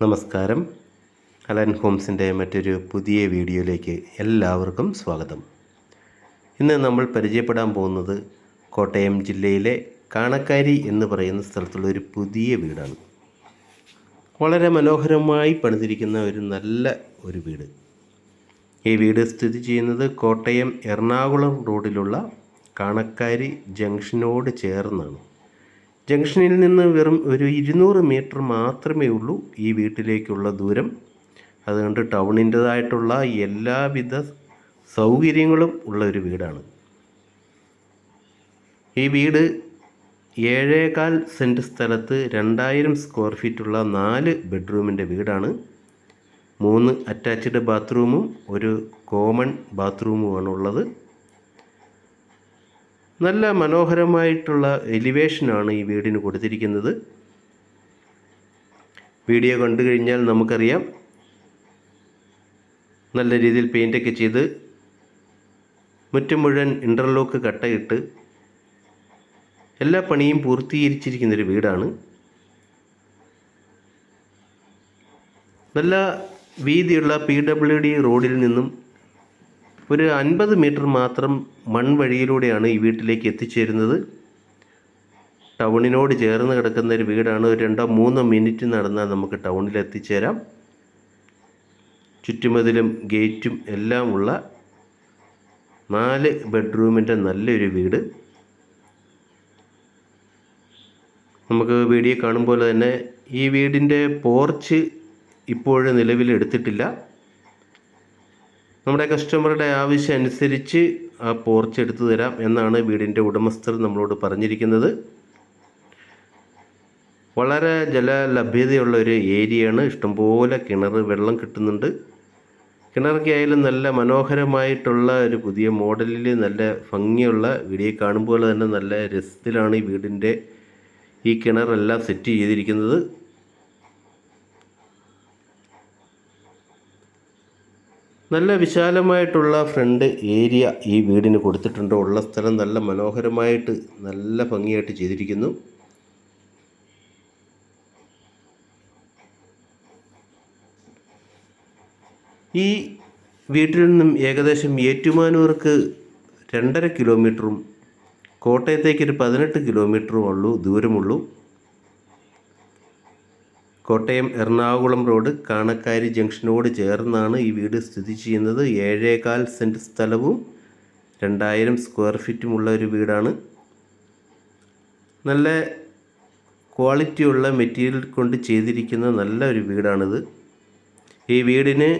നമസ്കാരം. അലൻ ഹോംസിന്റെ മറ്റൊരു പുതിയ വീഡിയോയിലേക്ക് എല്ലാവർക്കും സ്വാഗതം. ഇന്ന് നമ്മൾ പരിചയപ്പെടാൻ പോകുന്നത് കോട്ടയം ജില്ലയിലെ കാണക്കാരി എന്ന് പറയുന്ന സ്ഥലത്തുള്ള ഒരു പുതിയ വീടാണ്. വളരെ മനോഹരമായി പണിതിരിക്കുന്ന ഒരു നല്ല ഒരു വീട്. ഈ വീട് സ്ഥിതി ചെയ്യുന്നത് കോട്ടയം എറണാകുളം റോഡിലുള്ള കാണക്കാരി ജംഗ്ഷനോട് ചേർന്നാണ്. ജംഗ്ഷനിൽ നിന്ന് വെറും ഒരു ഇരുന്നൂറ് മീറ്റർ മാത്രമേ ഉള്ളൂ ഈ വീട്ടിലേക്കുള്ള ദൂരം. അതുകൊണ്ട് ടൗണിന്റെതായിട്ടുള്ള എല്ലാവിധ സൗകര്യങ്ങളും ഉള്ള ഒരു വീടാണ്. ഈ വീട് ഏഴേകാൽ സെന്റ് സ്ഥലത്ത് രണ്ടായിരം സ്ക്വയർ ഫീറ്റുള്ള നാല് ബെഡ്റൂമിന്റെ വീടാണ്. മൂന്ന് അറ്റാച്ച്ഡ് ബാത്റൂമും ഒരു കോമൺ ബാത്റൂമുമാണ് ഉള്ളത്. നല്ല മനോഹരമായിട്ടുള്ള എലിവേഷനാണ് ഈ വീടിന് കൊടുത്തിരിക്കുന്നത്. വീഡിയോ കണ്ടു കഴിഞ്ഞാൽ നമുക്കറിയാം. നല്ല രീതിയിൽ പെയിന്റൊക്കെ ചെയ്ത് മുറ്റം മുഴുവൻ ഇന്റർലോക്ക് കട്ടയിട്ട് എല്ലാ പണിയും പൂർത്തീകരിച്ചിരിക്കുന്നൊരു വീടാണ്. നല്ല വീതിയുള്ള പി ഡബ്ല്യു ഡി റോഡിൽ നിന്നും ഒരു അൻപത് മീറ്റർ മാത്രം മൺവഴിയിലൂടെയാണ് ഈ വീട്ടിലേക്ക് എത്തിച്ചേരുന്നത്. ടൗണിനോട് ചേർന്ന് കിടക്കുന്ന ഒരു വീടാണ്. ഒരു രണ്ടോ മൂന്നോ മിനിറ്റ് നടന്നാൽ നമുക്ക് ടൗണിൽ എത്തിച്ചേരാം. ചുറ്റുമതിലും ഗേറ്റും എല്ലാം ഉള്ള നാല് ബെഡ്റൂമിന്റെ നല്ലൊരു വീട്. നമുക്ക് വീഡിയോ കാണുമ്പോൾ തന്നെ ഈ വീടിന്റെ പോർച്ച് ഇപ്പോഴും നിലവിൽ എടുത്തിട്ടില്ല. നമ്മുടെ കസ്റ്റമറുടെ ആവശ്യം അനുസരിച്ച് ആ പോർച്ച് എടുത്തു തരാം എന്നാണ് വീടിന്റെ ഉടമസ്ഥർ നമ്മളോട് പറഞ്ഞിരിക്കുന്നത്. വളരെ ജലലഭ്യതയുള്ള ഒരു ഏരിയയാണ്. ഇഷ്ടംപോലെ കിണർ വെള്ളം കിട്ടുന്നുണ്ട്. കിണറൊക്കെ ആയാലും നല്ല മനോഹരമായിട്ടുള്ള ഒരു പുതിയ മോഡലിൽ നല്ല ഭംഗിയുള്ള വീഡിയോ കാണുമ്പോൾ തന്നെ നല്ല രസത്തിലാണ് ഈ വീടിന്റെ ഈ കിണറെല്ലാം സെറ്റ് ചെയ്തിരിക്കുന്നത്. നല്ല വിശാലമായിട്ടുള്ള ഫ്രണ്ട് ഏരിയ ഈ വീടിന് കൊടുത്തിട്ടുണ്ട്. ഉള്ള സ്ഥലം നല്ല മനോഹരമായിട്ട് നല്ല ഭംഗിയായിട്ട് ചെയ്തിരിക്കുന്നു. ഈ വീട്ടിൽ നിന്നും ഏകദേശം ഏറ്റുമാനൂർക്ക് രണ്ടര കിലോമീറ്ററും കോട്ടയത്തേക്കൊരു പതിനെട്ട് കിലോമീറ്ററും ഉള്ളൂ ദൂരമുള്ളൂ. കോട്ടയം എറണാകുളം റോഡ് കാണക്കാരി ജംഗ്ഷനോട് ചേർന്നാണ് ഈ വീട് സ്ഥിതി ചെയ്യുന്നത്. ഏഴേകാൽ സെന്റ് സ്ഥലവും രണ്ടായിരം സ്ക്വയർ ഫീറ്റുമുള്ള ഒരു വീടാണ്. നല്ല ക്വാളിറ്റിയുള്ള മെറ്റീരിയൽ കൊണ്ട് ചെയ്തിരിക്കുന്ന നല്ല ഒരു വീടാണിത്. ഈ വീടിന്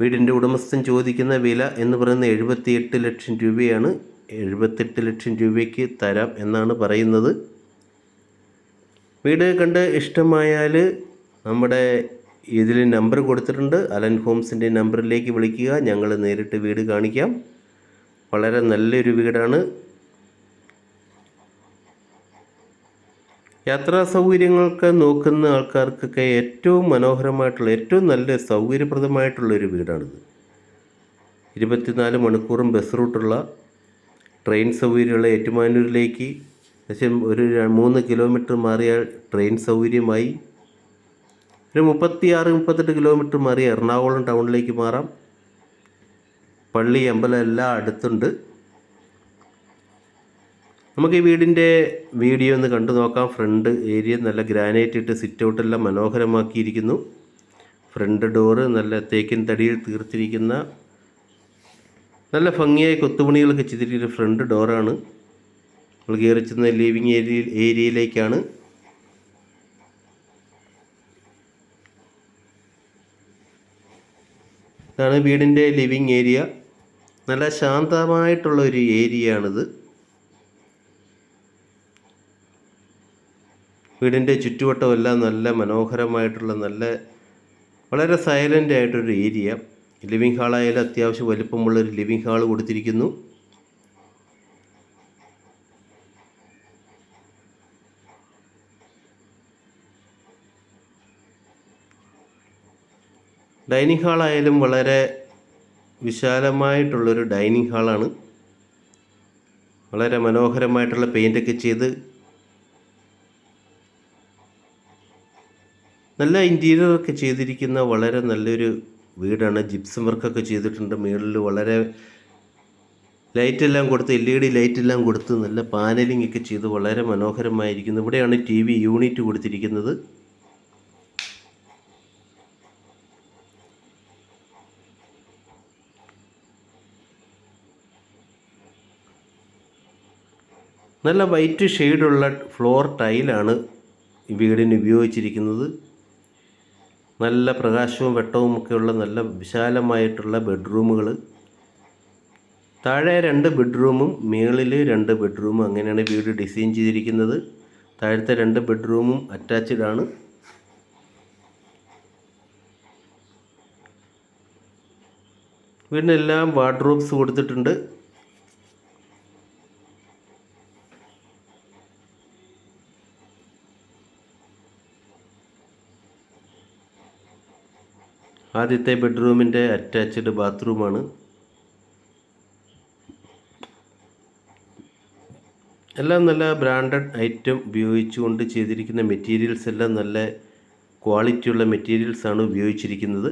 വീടിന്റെ ഉടമസ്ഥൻ ചോദിക്കുന്ന വില എന്ന് പറയുന്നത് എഴുപത്തിയെട്ട് ലക്ഷം രൂപയാണ്. എഴുപത്തെട്ട് ലക്ഷം രൂപയ്ക്ക് തരാം എന്നാണ് പറയുന്നത്. വീട് കണ്ട് ഇഷ്ടമായാൽ നമ്മുടെ ഇതിൽ നമ്പർ കൊടുത്തിട്ടുണ്ട്. അലൻ ഹോംസിന്റെ നമ്പറിലേക്ക് വിളിക്കുക. ഞങ്ങൾ നേരിട്ട് വീട് കാണിക്കാം. വളരെ നല്ലൊരു വീടാണ്. യാത്രാ സൗകര്യങ്ങൾക്ക് നോക്കുന്ന ആൾക്കാർക്കൊക്കെ ഏറ്റവും മനോഹരമായിട്ടുള്ള ഏറ്റവും നല്ല സൗകര്യപ്രദമായിട്ടുള്ള ഒരു വീടാണിത്. ഇരുപത്തിനാല് മണിക്കൂറും ബസ് റൂട്ടുള്ള ട്രെയിൻ സൗകര്യമുള്ള ഏറ്റുമാനൂരിലേക്ക് ഏകദേശം ഒരു മൂന്ന് കിലോമീറ്റർ മാറിയാൽ ട്രെയിൻ സൗകര്യമായി. ഒരു മുപ്പത്തിയാറ് മുപ്പത്തെട്ട് കിലോമീറ്റർ മാറി എറണാകുളം ടൗണിലേക്ക് മാറാം. പള്ളി അമ്പലം എല്ലാം അടുത്തുണ്ട്. നമുക്ക് ഈ വീടിന്റെ വീഡിയോ ഒന്ന് കണ്ടു നോക്കാം. ഫ്രണ്ട് ഏരിയ നല്ല ഗ്രാനൈറ്റ് ഇട്ട് സിറ്റ് ഔട്ടെല്ലാം മനോഹരമാക്കിയിരിക്കുന്നു. ഫ്രണ്ട് ഡോറ് നല്ല തേക്കിൻ തടിയിൽ തീർത്തിരിക്കുന്ന നല്ല ഭംഗിയായി കൊത്തുപണികളൊക്കെ ചെയ്തിരിക്കുന്ന ഫ്രണ്ട് ഡോറാണ്. നമ്മൾ കയറി ചെന്ന ലിവിങ് ഏരിയ ഏരിയയിലേക്കാണ് ഇതാണ് വീടിന്റെ ലിവിങ് ഏരിയ നല്ല ശാന്തമായിട്ടുള്ള ഒരു ഏരിയയാണിത് വീടിന്റെ ചുറ്റുവട്ടമെല്ലാം നല്ല മനോഹരമായിട്ടുള്ള നല്ല വളരെ സൈലന്റ് ആയിട്ടൊരു ഏരിയ ലിവിങ് ഹാളായാലും അത്യാവശ്യം വലിപ്പമുള്ളൊരു ലിവിങ് ഹാൾ കൊടുത്തിരിക്കുന്നു. ഡൈനിങ് ഹാളായാലും വളരെ വിശാലമായിട്ടുള്ളൊരു ഡൈനിങ് ഹാളാണ്. വളരെ മനോഹരമായിട്ടുള്ള പെയിന്റൊക്കെ ചെയ്ത് നല്ല ഇന്റീരിയറൊക്കെ ചെയ്തിരിക്കുന്ന വളരെ നല്ലൊരു വീടാണ്. ജിപ്സം വർക്കൊക്കെ ചെയ്തിട്ടുണ്ട്. മുകളിൽ വളരെ ലൈറ്റ് എല്ലാം കൊടുത്ത് എൽ ഇ ഡി ലൈറ്റ് എല്ലാം കൊടുത്ത് നല്ല പാനലിംഗ് ഒക്കെ ചെയ്ത് വളരെ മനോഹരമായിരിക്കുന്നു. ഇവിടെയാണ് ടി വി യൂണിറ്റ് കൊടുത്തിരിക്കുന്നത്. നല്ല വൈറ്റ് ഷെയ്ഡുള്ള ഫ്ലോർ ടൈലാണ് ഈ വീടിന് ഉപയോഗിച്ചിരിക്കുന്നത്. നല്ല പ്രകാശവും വെട്ടവും ഒക്കെയുള്ള നല്ല വിശാലമായിട്ടുള്ള ബെഡ്റൂമുകൾ താഴെ രണ്ട് ബെഡ്റൂമും മുകളിൽ രണ്ട് ബെഡ്റൂമും അങ്ങനെയാണ് വീട് ഡിസൈൻ ചെയ്തിരിക്കുന്നത്. താഴത്തെ രണ്ട് ബെഡ്റൂമും അറ്റാച്ച്ഡ് ആണ്. വീടിനെല്ലാം വാർഡ്രോബ്സ് കൊടുത്തിട്ടുണ്ട്. ആദ്യത്തെ ബെഡ്റൂമിന്റെ അറ്റാച്ച്ഡ് ബാത്റൂമാണ്. എല്ലാം നല്ല ബ്രാൻഡഡ് ഐറ്റം ഉപയോഗിച്ചുകൊണ്ട് ചെയ്തിരിക്കുന്ന മെറ്റീരിയൽസ് എല്ലാം നല്ല ക്വാളിറ്റിയുള്ള മെറ്റീരിയൽസാണ് ഉപയോഗിച്ചിരിക്കുന്നത്.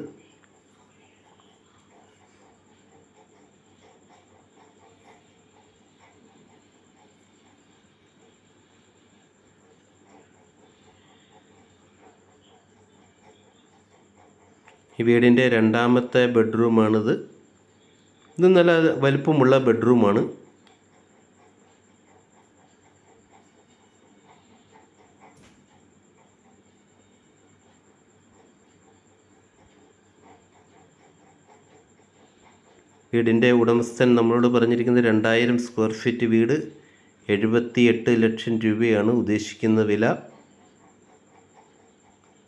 ഈ വീടിന്റെ രണ്ടാമത്തെ ബെഡ്റൂമാണിത്. ഇത് നല്ല വലിപ്പമുള്ള ബെഡ്റൂമാണ്. വീടിന്റെ ഉടമസ്ഥൻ നമ്മളോട് പറഞ്ഞിരിക്കുന്നത് രണ്ടായിരം സ്ക്വയർ ഫീറ്റ് വീട് എഴുപത്തി എട്ട് ലക്ഷം രൂപയാണ് ഉദ്ദേശിക്കുന്ന വില.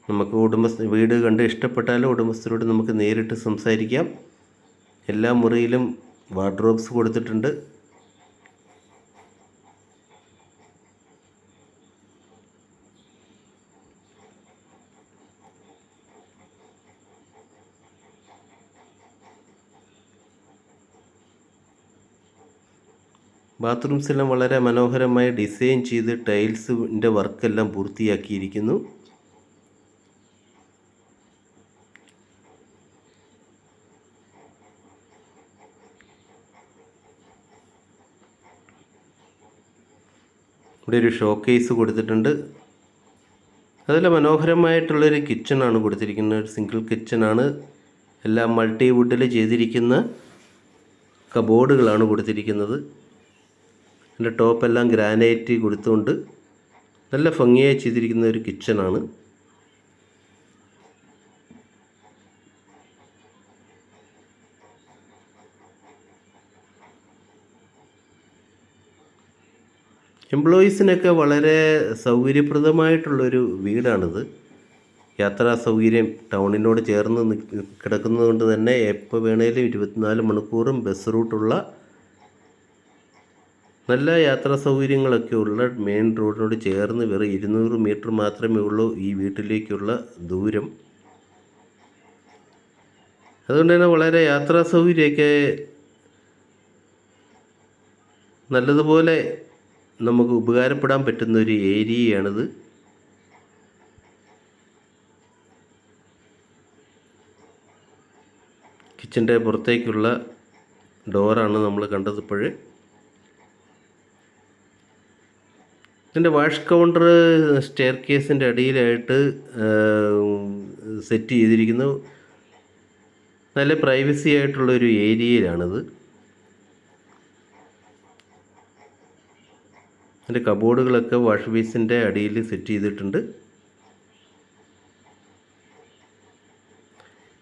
നമുക്ക് ഉടമസ്ഥ വീട് കണ്ട് ഇഷ്ടപ്പെട്ടാലും ഉടമസ്ഥരോട് നമുക്ക് നേരിട്ട് സംസാരിക്കാം. എല്ലാ മുറിയിലും വാർഡ്രോബ്സ് കൊടുത്തിട്ടുണ്ട്. ബാത്റൂംസ് എല്ലാം വളരെ മനോഹരമായി ഡിസൈൻ ചെയ്ത് ടൈൽസിന്റെ വർക്കെല്ലാം പൂർത്തിയാക്കിയിരിക്കുന്നു. ഇവിടെ ഒരു ഷോ കേസ് കൊടുത്തിട്ടുണ്ട്. അതിൽ മനോഹരമായിട്ടുള്ളൊരു കിച്ചണാണ് കൊടുത്തിരിക്കുന്നത്. ഒരു സിംഗിൾ കിച്ചണാണ് എല്ലാം മൾട്ടി വുഡിൽ ചെയ്തിരിക്കുന്ന കബോർഡുകളാണ് കൊടുത്തിരിക്കുന്നത്. അതിന്റെ ടോപ്പെല്ലാം ഗ്രാനൈറ്റ് കൊടുത്തുകൊണ്ട് നല്ല ഭംഗിയായി ചെയ്തിരിക്കുന്ന ഒരു കിച്ചണാണ് എംപ്ലോയീസിനൊക്കെ വളരെ സൗകര്യപ്രദമായിട്ടുള്ളൊരു വീടാണിത്. യാത്രാ സൗകര്യം ടൗണിനോട് ചേർന്ന് കിടക്കുന്നതുകൊണ്ട് തന്നെ എപ്പോൾ വേണേലും ഇരുപത്തിനാല് മണിക്കൂറും ബസ് റൂട്ടുള്ള നല്ല യാത്രാ സൗകര്യങ്ങളൊക്കെ ഉള്ള മെയിൻ റോഡിനോട് ചേർന്ന് വെറും ഇരുന്നൂറ് മീറ്റർ മാത്രമേ ഉള്ളൂ ഈ വീട്ടിലേക്കുള്ള ദൂരം. അതുകൊണ്ട് തന്നെ വളരെ യാത്രാ സൗകര്യമൊക്കെ നല്ലതുപോലെ നമുക്ക് ഉപകാരപ്പെടാൻ പറ്റുന്ന ഒരു ഏരിയയാണിത്. കിച്ചന്റെ പുറത്തേക്കുള്ള ഡോറാണ് നമ്മൾ കണ്ടത് ഇപ്പോഴേ ഇതിന്റെ വാഷ് കൗണ്ടർ സ്റ്റെയർ കേസിന്റെ അടിയിലായിട്ട് സെറ്റ് ചെയ്തിരിക്കുന്നു. നല്ല പ്രൈവസി ആയിട്ടുള്ളൊരു ഏരിയയിലാണിത്. അതിന്റെ കബോർഡുകളൊക്കെ വാഷ് ബേസിന്റെ അടിയിൽ സെറ്റ് ചെയ്തിട്ടുണ്ട്.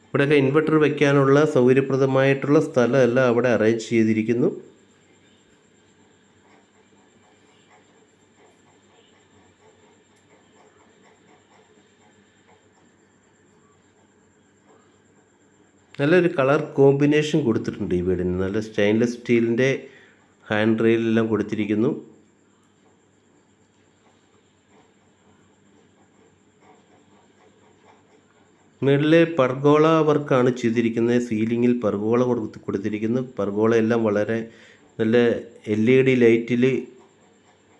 ഇവിടെയൊക്കെ ഇൻവെർട്ടർ വയ്ക്കാനുള്ള സൗകര്യപ്രദമായിട്ടുള്ള സ്ഥലമെല്ലാം അവിടെ അറേഞ്ച് ചെയ്തിരിക്കുന്നു. നല്ലൊരു കളർ കോമ്പിനേഷൻ കൊടുത്തിട്ടുണ്ട് ഈ വീടിന്. നല്ല സ്റ്റെയിൻലെസ് സ്റ്റീലിന്റെ ഹാൻഡ് റെയിലെല്ലാം കൊടുത്തിരിക്കുന്നു. മുകളിൽ പർഗോള വർക്കാണ് ചെയ്തിരിക്കുന്നത്. സീലിംഗിൽ പർഗോള കൊടുത്ത് കൊടുത്തിരിക്കുന്നു. പർഗോള എല്ലാം വളരെ നല്ല എൽ ഇ ഡി ലൈറ്റിൽ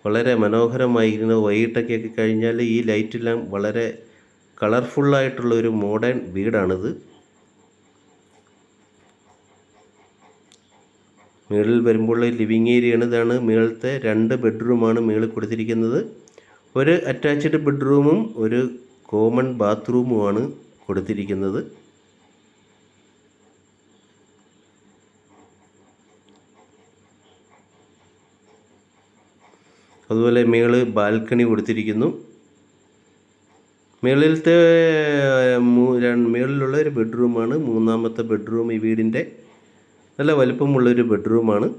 വളരെ മനോഹരമായിരുന്നു. വൈകിട്ടൊക്കെ കഴിഞ്ഞാൽ ഈ ലൈറ്റെല്ലാം വളരെ കളർഫുള്ളായിട്ടുള്ള ഒരു മോഡേൺ വീടാണിത്. മുകളിൽ വരുമ്പോൾ ലിവിങ് ഏരിയയാണ് ഇതാണ്. മുകളിലത്തെ രണ്ട് ബെഡ്റൂമാണ് മുകളിൽ കൊടുത്തിരിക്കുന്നത്. ഒരു അറ്റാച്ച്ഡ് ബെഡ്റൂമും ഒരു കോമൺ ബാത്റൂമുമാണ്. കൊടുത്തിരിക്കുന്നത്. അതുപോലെ മേൾ ബാൽക്കണി കൊടുത്തിരിക്കുന്നു. മേളിലത്തെ മേളിലുള്ള ഒരു ബെഡ്റൂമാണ്. മൂന്നാമത്തെ ബെഡ്റൂം ഈ വീടിന്റെ. നല്ല വലിപ്പമുള്ളൊരു ബെഡ്റൂമാണ്.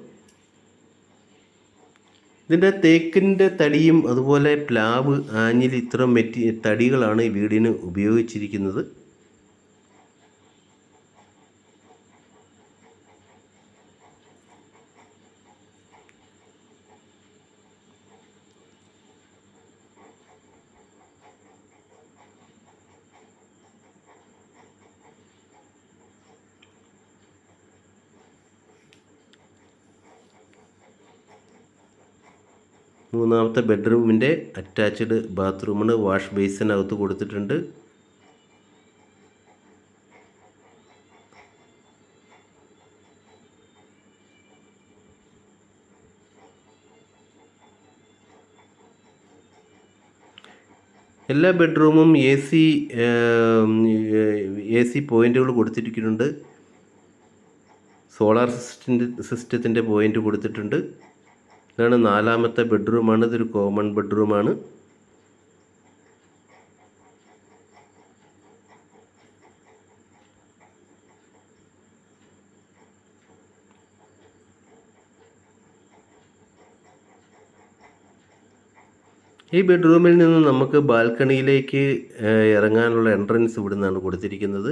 ഇതിന്റെ തേക്കിന്റെ തടിയും അതുപോലെ പ്ലാവ് ആഞ്ഞിലി ഇത്തരം മെറ്റി തടികളാണ് ഈ വീടിന് ഉപയോഗിച്ചിരിക്കുന്നത്. മൂന്നാമത്തെ ബെഡ്റൂമിന്റെ അറ്റാച്ച്ഡ് ബാത്റൂമാണ്. വാഷ് ബേസിനകത്ത് കൊടുത്തിട്ടുണ്ട്. എല്ലാ ബെഡ്റൂമും എ സി എ സി പോയിന്റുകൾ കൊടുത്തിരിക്കുന്നുണ്ട്. സോളാർ സിസ്റ്റത്തിന്റെ സിസ്റ്റത്തിന്റെ പോയിന്റ് കൊടുത്തിട്ടുണ്ട്. ഇതാണ് നാലാമത്തെ ബെഡ്റൂമാണ് ഇതൊരു കോമൺ ബെഡ്റൂമാണ്. ഈ ബെഡ്റൂമിൽ നിന്ന് നമുക്ക് ബാൽക്കണിയിലേക്ക് ഇറങ്ങാനുള്ള എൻട്രൻസ് ഇവിടെ നിന്നാണ് കൊടുത്തിരിക്കുന്നത്.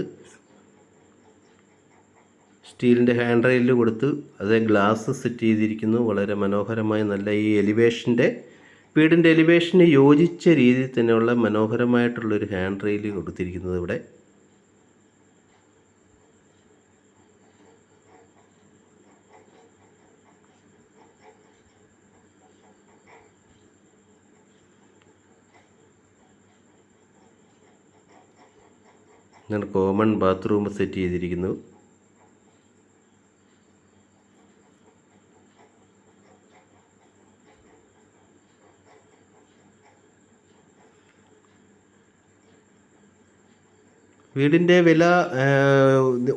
സ്റ്റീലിന്റെ ഹാൻഡ് റെയിൽ കൊടുത്ത് അത് ഗ്ലാസ് സെറ്റ് ചെയ്തിരിക്കുന്നു. വളരെ മനോഹരമായി നല്ല ഈ എലിവേഷന്റെ വീടിന്റെ എലിവേഷന് യോജിച്ച രീതിയിൽ തന്നെയുള്ള മനോഹരമായിട്ടുള്ളൊരു ഹാൻഡ് റെയിൽ കൊടുത്തിരിക്കുന്നത് ഇവിടെ. ഞാൻ കോമൺ ബാത്റൂം സെറ്റ് ചെയ്തിരിക്കുന്നു. വീടിന്റെ വില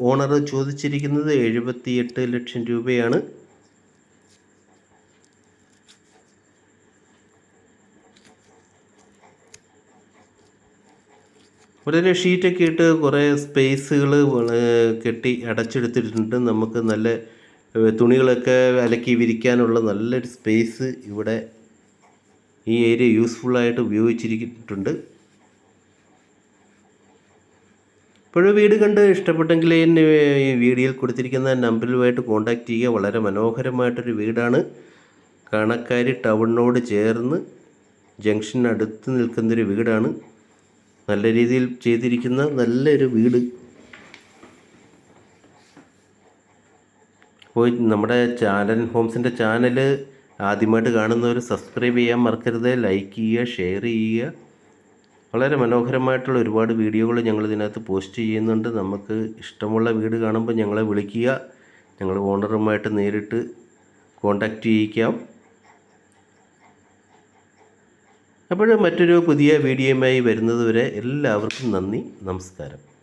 ഓണർ ചോദിച്ചിരിക്കുന്നത് എഴുപത്തിയെട്ട് ലക്ഷം രൂപയാണ്. വളരെ ഷീറ്റൊക്കെ ഇട്ട് കുറേ സ്പേസുകൾ കെട്ടി അടച്ചെടുത്തിട്ടുണ്ട്. നമുക്ക് നല്ല തുണികളൊക്കെ അലക്കി വിരിക്കാനുള്ള നല്ലൊരു സ്പേസ് ഇവിടെ ഈ ഏരിയ യൂസ്ഫുള്ളായിട്ട് ഉപയോഗിച്ചിരിക്കുന്നുണ്ട്. ഇപ്പോഴും വീട് കണ്ട് ഇഷ്ടപ്പെട്ടെങ്കിൽ എന്നെ ഈ വീഡിയോയിൽ കൊടുത്തിരിക്കുന്ന നമ്പറുമായിട്ട് കോൺടാക്റ്റ് ചെയ്യുക. വളരെ മനോഹരമായിട്ടൊരു വീടാണ്. കണക്കാരി ടൗണിനോട് ചേർന്ന് ജംഗ്ഷനടുത്ത് നിൽക്കുന്നൊരു വീടാണ്. നല്ല രീതിയിൽ ചെയ്തിരിക്കുന്ന നല്ലൊരു വീട്. അപ്പോൾ നമ്മുടെ ചാനൽ ഹോംസിന്റെ ചാനൽ ആദ്യമായിട്ട് കാണുന്നവർ സബ്സ്ക്രൈബ് ചെയ്യാൻ മറക്കരുത്. ലൈക്ക് ചെയ്യുക ഷെയർ ചെയ്യുക. വളരെ മനോഹരമായിട്ടുള്ള ഒരുപാട് വീഡിയോകൾ ഞങ്ങൾ ഇതിനകത്ത് പോസ്റ്റ് ചെയ്യുന്നുണ്ട്. നമുക്ക് ഇഷ്ടമുള്ള വീട് കാണുമ്പോൾ ഞങ്ങളെ വിളിക്കുക. ഞങ്ങൾ ഓണറുമായിട്ട് നേരിട്ട് കോണ്ടാക്റ്റ് ചെയ്യിക്കാം. അപ്പോൾ മറ്റൊരു പുതിയ വീഡിയോയുമായി വരുന്നതുവരെ എല്ലാവർക്കും നന്ദി. നമസ്കാരം.